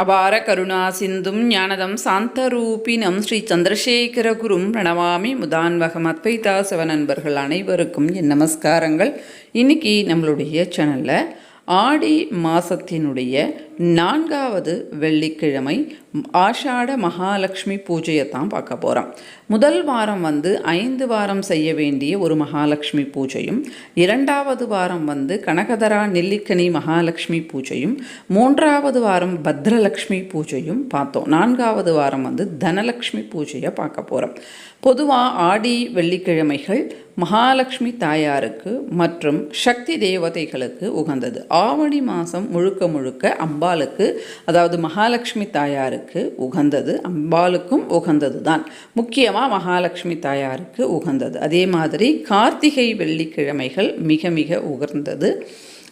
அபார கருணா சிந்தும் ஞானதம் சாந்தரூபினம் ஸ்ரீ சந்திரசேகர குரும் பிரணவாமி முதான்வகம் அத்வைதா சிவ நண்பர்கள் அனைவருக்கும் என் நமஸ்காரங்கள். இன்னைக்கு நம்மளுடைய சேனலில் ஆடி மாதத்தினுடைய நான்காவது வெள்ளிக்கிழமை ஆஷாட மகாலட்சுமி பூஜையை தான் பார்க்க போகிறோம் முதல் வாரம் வந்து ஐந்து வாரம் செய்ய வேண்டிய ஒரு மகாலட்சுமி பூஜையும் இரண்டாவது வாரம் வந்து கனகதரா நெல்லிக்கனி மகாலட்சுமி பூஜையும் மூன்றாவது வாரம் பத்ரலக்ஷ்மி பூஜையும் பார்த்தோம். நான்காவது வாரம் வந்து தனலக்ஷ்மி பூஜையை பார்க்க போகிறோம் பொதுவாக ஆடி வெள்ளிக்கிழமைகள் மகாலட்சுமி தாயாருக்கு மற்றும் சக்தி தேவதைகளுக்கு உகந்தது. ஆவணி மாதம் முழுக்க முழுக்க அம்பா அம்பாளுக்கு அதாவது மகாலட்சுமி தாயாருக்கு உகந்தது அம்பாளுக்கும் உகந்தது தான் முக்கியமாக மகாலட்சுமி தாயாருக்கு உகந்தது. அதே மாதிரி கார்த்திகை வெள்ளிக்கிழமைகள் மிக மிக உகந்தது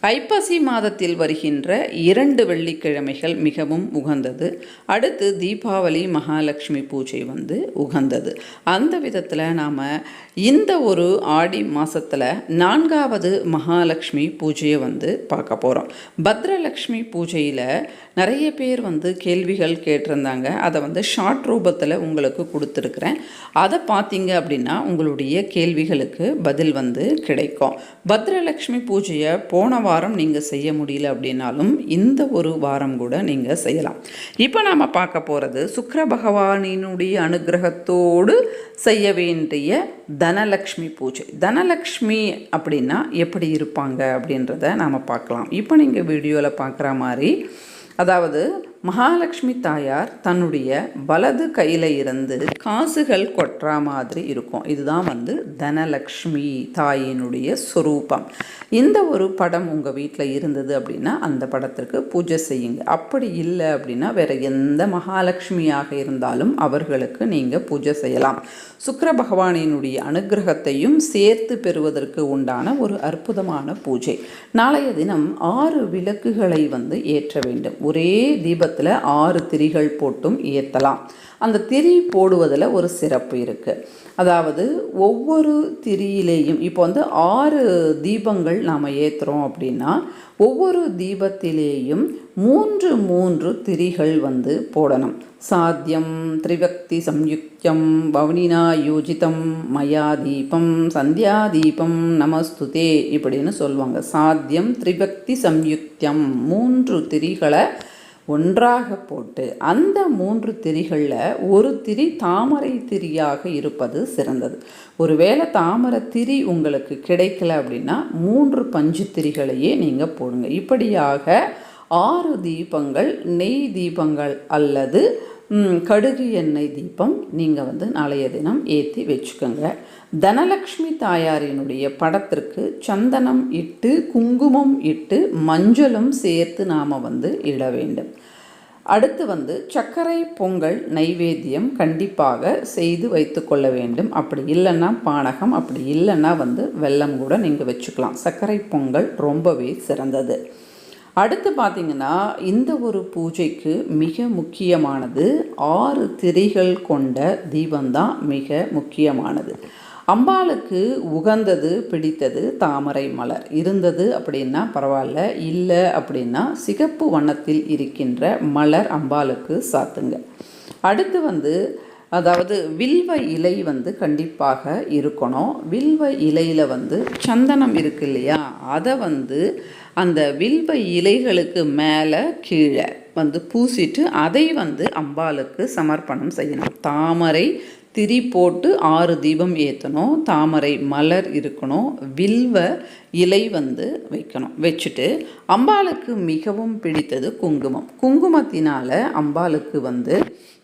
ஐப்பசி மாதத்தில் வருகின்ற இரண்டு வெள்ளிக்கிழமைகள் மிகவும் உகந்தது. அடுத்து தீபாவளி மகாலட்சுமி பூஜை வந்து உகந்தது. அந்த விதத்தில் நாம் இந்த ஒரு ஆடி மாதத்தில் நான்காவது மகாலட்சுமி பூஜையை வந்து பார்க்க போகிறோம் பத்ரலக்ஷ்மி பூஜையில் நிறைய பேர் வந்து கேள்விகள் கேட்டிருந்தாங்க. அதை வந்து ஷார்ட் ரூபத்தில் உங்களுக்கு கொடுத்துருக்குறேன். அதை பார்த்தீங்க அப்படின்னா உங்களுடைய கேள்விகளுக்கு பதில் வந்து கிடைக்கும். பத்ரலக்ஷ்மி பூஜையை போன வாரம் நீங்கள் செய்ய முடியல அப்படின்னாலும் இந்த ஒரு வாரம் கூட நீங்கள் செய்யலாம். இப்போ நாம் பார்க்க போகிறது சுக்கர பகவானினுடைய அனுகிரகத்தோடு செய்ய வேண்டிய தனலக்ஷ்மி பூஜை. தனலக்ஷ்மி அப்படின்னா எப்படி இருப்பாங்க அப்படின்றத நாம் பார்க்கலாம். இப்போ நீங்கள் வீடியோவில் பார்க்குற மாதிரி அதாவது மகாலட்சுமி தாயார் தன்னுடைய வலது கையில் இருந்து காசுகள் கொட்டுற மாதிரி இருக்கும். இதுதான் வந்து தனலக்ஷ்மி தாயினுடைய சொரூபம். இந்த ஒரு படம் உங்கள் வீட்டில் இருந்தது அப்படின்னா அந்த படத்திற்கு பூஜை செய்யுங்க. அப்படி இல்லை அப்படின்னா வேற எந்த மகாலட்சுமியாக இருந்தாலும் அவர்களுக்கு நீங்கள் பூஜை செய்யலாம். சுக்கர பகவானினுடைய அனுகிரகத்தையும் சேர்த்து பெறுவதற்கு உண்டான ஒரு அற்புதமான பூஜை. நாளைய தினம் ஆறு விளக்குகளை வந்து ஏற்ற வேண்டும். ஒரே தீப தீபத்தில் ஆறு திரிகள் போட்டும் ஏற்றலாம் அந்த திரி போடுவதில் ஒரு சிறப்பு இருக்குது அதாவது ஒவ்வொரு திரியிலேயும் இப்போ வந்து ஆறு தீபங்கள் நாம் ஏற்றுறோம் அப்படின்னா ஒவ்வொரு தீபத்திலேயும் மூன்று மூன்று திரிகள் வந்து போடணும். சாத்தியம் திரிவக்தி சம்யுக்தம் பவனினா யோஜிதம் மயா தீபம் சந்தியா தீபம் நமஸ்துதே இப்படின்னு சொல்லுவாங்க. சாத்தியம் திரிவக்தி சம்யுக்தம் மூன்று திரிகளை ஒன்றாக போட்டு அந்த மூன்று திரிகளில் ஒரு திரி தாமரை திரியாக இருப்பது சிறந்தது. ஒருவேளை தாமரை திரி உங்களுக்கு கிடைக்கல அப்படின்னா மூன்று பஞ்சு திரிகளையே நீங்கள் போடுங்க. இப்படியாக ஆறு தீபங்கள் நெய் தீபங்கள் அல்லது கடுகு எண்ணெய் தீபம் நீங்கள் வந்து நாளைய தினம் ஏற்றி வச்சுக்கோங்க. தனலக்ஷ்மி தாயாரினுடைய படத்திற்கு சந்தனம் இட்டு குங்குமம் இட்டு மஞ்சளும் சேர்த்து நாம் வந்து இட வேண்டும். அடுத்து வந்து சர்க்கரை பொங்கல் நைவேத்தியம் கண்டிப்பாக செய்து வைத்து கொள்ள வேண்டும். அப்படி இல்லைன்னா பானகம் அப்படி இல்லைன்னா வந்து வெல்லம் கூட நீங்கள் வச்சுக்கலாம். சர்க்கரை பொங்கல் ரொம்பவே சிறந்தது. அடுத்து பார்த்திங்கன்னா இந்த ஒரு பூஜைக்கு மிக முக்கியமானது ஆறு திரைகள் கொண்ட தீபம்தான் மிக முக்கியமானது. அம்பாளுக்கு உகந்தது பிடித்தது தாமரை மலர். இருந்தது அப்படின்னா பரவாயில்ல இல்லை அப்படின்னா சிகப்பு வண்ணத்தில் இருக்கின்ற மலர் அம்பாளுக்கு சாத்துங்க. அடுத்து வந்து அதாவது வில்வ இலை வந்து கண்டிப்பாக இருக்கணும். வில்வ இலையில் வந்து சந்தனம் இருக்கு இல்லையா? அதை வந்து அந்த வில்வ இலைகளுக்கு மேலே கீழே வந்து பூசிட்டு அதை வந்து அம்பாளுக்கு சமர்ப்பணம் செய்யணும். தாமரை திரி போட்டு ஆறு தீபம் ஏற்றணும் தாமரை மலர் இருக்கணும். வில்வ இலை வந்து வைக்கணும். வச்சுட்டு அம்பாளுக்கு மிகவும் பிடித்தது குங்குமம். குங்குமத்தினால அம்பாளுக்கு வந்து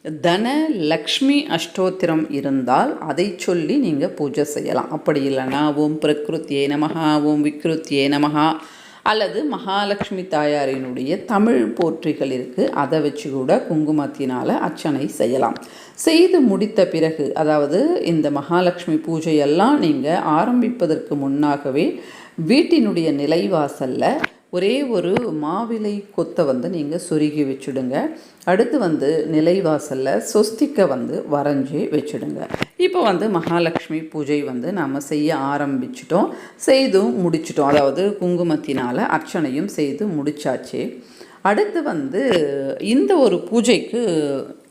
தன லக்ஷ்மி அஷ்டோத்திரம் இருந்தால் அதை சொல்லி நீங்கள் பூஜை செய்யலாம். அப்படி இல்லைனா ஓம் பிரகிருத்தியே நமகா ஓம் விக்ருத்தியே நமகா அல்லது மகாலட்சுமி தாயாரினுடைய தமிழ் போற்றிகள் இருக்குது அதை வச்சு கூட குங்குமத்தினால் அர்ச்சனை செய்யலாம். செய்து முடித்த பிறகு அதாவது இந்த மகாலட்சுமி பூஜையெல்லாம் நீங்கள் ஆரம்பிப்பதற்கு முன்னாகவே வீட்டினுடைய நிலைவாசலில் ஒரே ஒரு மாவிலை கொத்தை வந்து நீங்கள் சொருகி வச்சுடுங்க. அடுத்து வந்து நிலைவாசலில் சொஸ்திக்கை வந்து வரைஞ்சி வச்சுடுங்க. இப்போ வந்து மகாலட்சுமி பூஜை வந்து நாம் செய்ய ஆரம்பிச்சிட்டோம். செய்தும் முடிச்சிட்டோம். அதாவது குங்குமத்தினால் அர்ச்சனையும் செய்து முடிச்சாச்சு. அடுத்து வந்து இந்த ஒரு பூஜைக்கு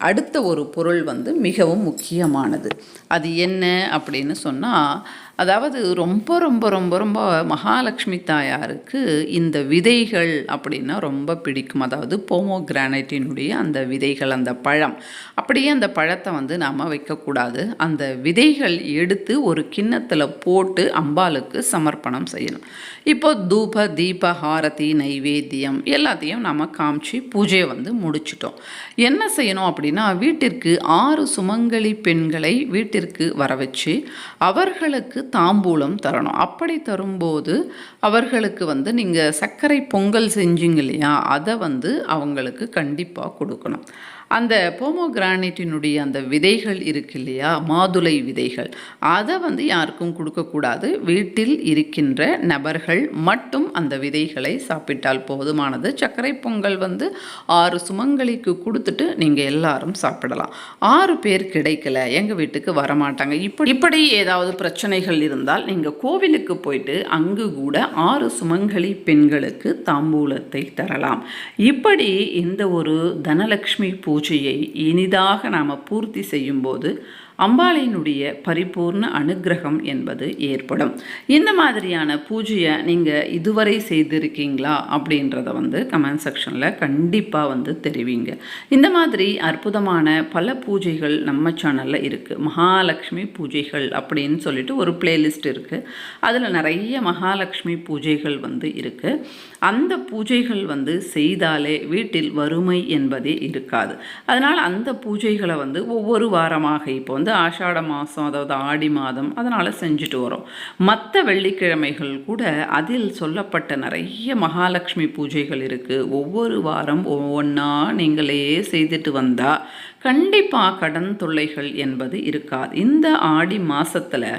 அடுத்த ஒரு பொருள் வந்து மிகவும் முக்கியமானது. அது என்ன அப்படின்னு சொன்னால் அதாவது ரொம்ப ரொம்ப ரொம்ப ரொம்ப மகாலட்சுமி தாயாருக்கு இந்த விதைகள் அப்படின்னா ரொம்ப பிடிக்கும். அதாவது போமோகிரானைட்டினுடைய அந்த விதைகள் அந்த பழம். அப்படியே அந்த பழத்தை வந்து நாம் வைக்கக்கூடாது. அந்த விதைகள் எடுத்து ஒரு கிண்ணத்தில் போட்டு அம்பாளுக்கு சமர்ப்பணம் செய்யணும். இப்போ தூப தீப ஹாரதி நைவேத்தியம் எல்லாத்தையும் நாம் காமிச்சு பூஜையை வந்து முடிச்சிட்டோம். என்ன செய்யணும் அப்படின்னு வீட்டிற்கு ஆறு சுமங்கலி பெண்களை வீட்டிற்கு வர வச்சு அவர்களுக்கு தாம்பூலம் தரணும். அப்படி தரும்போது அவர்களுக்கு வந்து நீங்கள் சர்க்கரை பொங்கல் செஞ்சீங்க இல்லையா அதை வந்து அவங்களுக்கு கண்டிப்பாக கொடுக்கணும். அந்த போமோகிரானைட்டினுடைய அந்த விதைகள் இருக்கு இல்லையா? மாதுளை விதைகள். அதை வந்து யாருக்கும் கொடுக்கக்கூடாது. வீட்டில் இருக்கின்ற நபர்கள் மட்டும் அந்த விதைகளை சாப்பிட்டால் போதுமானது. சர்க்கரை பொங்கல் வந்து ஆறு சுமங்கலிக்கு கொடுத்துட்டு நீங்கள் எல்லாரும் சாப்பிடலாம். ஆறு பேர் கிடைக்கல. எங்கள் வீட்டுக்கு வரமாட்டாங்க. இப்படி இப்படி ஏதாவது பிரச்சனைகள் இருந்தால் நீங்கள் கோவிலுக்கு போயிட்டு அங்கு கூட ஆறு சுமங்கலி பெண்களுக்கு தாம்பூலத்தை தரலாம். இப்படி இந்த ஒரு தனலக்ஷ்மி பூஜையை இனிதாக நாம் பூர்த்தி செய்யும்போது அம்பாளினுடைய பரிபூர்ண அனுக்கிரகம் என்பது ஏற்படும். இந்த மாதிரியான பூஜையை நீங்கள் இதுவரை செய்திருக்கீங்களா அப்படின்றத வந்து கமெண்ட் செக்ஷனில் கண்டிப்பாக வந்து தெரிவிங்க. இந்த மாதிரி அற்புதமான பல பூஜைகள் நம்ம சேனலில் இருக்குது மகாலட்சுமி பூஜைகள் அப்படின்னு சொல்லிட்டு ஒரு பிளேலிஸ்ட் இருக்குது அதில் நிறைய மகாலட்சுமி பூஜைகள் வந்து இருக்குது அந்த பூஜைகள் வந்து செய்தாலே வீட்டில் வறுமை என்பதே இருக்காது. அதனால் அந்த பூஜைகளை வந்து ஒவ்வொரு வாரமாக இப்போ வந்து ஆஷாட மாதம் அதாவது ஆடி மாதம் அதனால் செஞ்சுட்டு வரோம். மற்ற வெள்ளிக்கிழமைகள் கூட அதில் சொல்லப்பட்ட நிறைய மகாலட்சுமி பூஜைகள் இருக்குது ஒவ்வொரு வாரம் ஒவ்வொன்றா நீங்களே செய்துட்டு வந்தால் கண்டிப்பாக கடன் தொல்லைகள் என்பது இருக்காது. இந்த ஆடி மாதத்தில்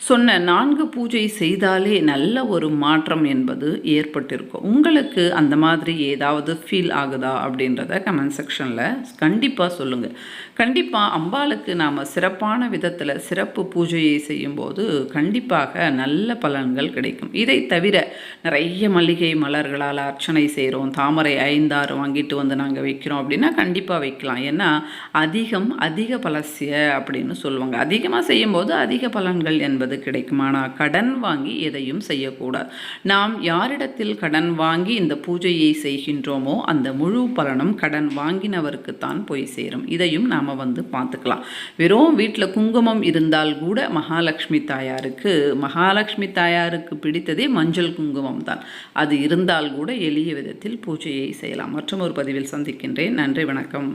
சொன்ன நான்கு பூஜை செய்தாலே நல்ல ஒரு மாற்றம் என்பது ஏற்பட்டிருக்கும். உங்களுக்கு அந்த மாதிரி ஏதாவது ஃபீல் ஆகுதா அப்படின்றத கமெண்ட் செக்ஷனில் கண்டிப்பாக சொல்லுங்கள் கண்டிப்பாக அம்பாளுக்கு நாம் சிறப்பான விதத்தில் சிறப்பு பூஜையை செய்யும்போது கண்டிப்பாக நல்ல பலன்கள் கிடைக்கும். இதை தவிர நிறைய மல்லிகை மலர்களால் அர்ச்சனை செய்கிறோம் தாமரை ஐந்தாறு வாங்கிட்டு வந்து நாங்கள் வைக்கிறோம் அப்படின்னா கண்டிப்பாக வைக்கலாம். ஏன்னா அதிகம் அதிக பலசிய அப்படின்னு சொல்லுவாங்க. அதிகமாக செய்யும்போது அதிக பலன்கள் என்பது கிடைக்கும் ஆனால் கடன் வாங்கி எதையும் செய்யக்கூடாது. நாம் யாரிடத்தில் கடன் வாங்கி இந்த பூஜையை செய்கின்றோமோ அந்த முழு பலனும் கடன் வாங்கினவருக்கு தான் போய் சேரும். இதையும் நாம் வந்து பார்த்துக்கலாம். வெறும் வீட்டில் குங்குமம் இருந்தால் கூட மகாலட்சுமி தாயாருக்கு மகாலட்சுமி தாயாருக்கு பிடித்ததே மஞ்சள் குங்குமம் தான். அது இருந்தால் கூட எளிய விதத்தில் பூஜையை செய்யலாம். மற்றும் ஒரு பதிவில் சந்திக்கின்றேன். நன்றி வணக்கம்.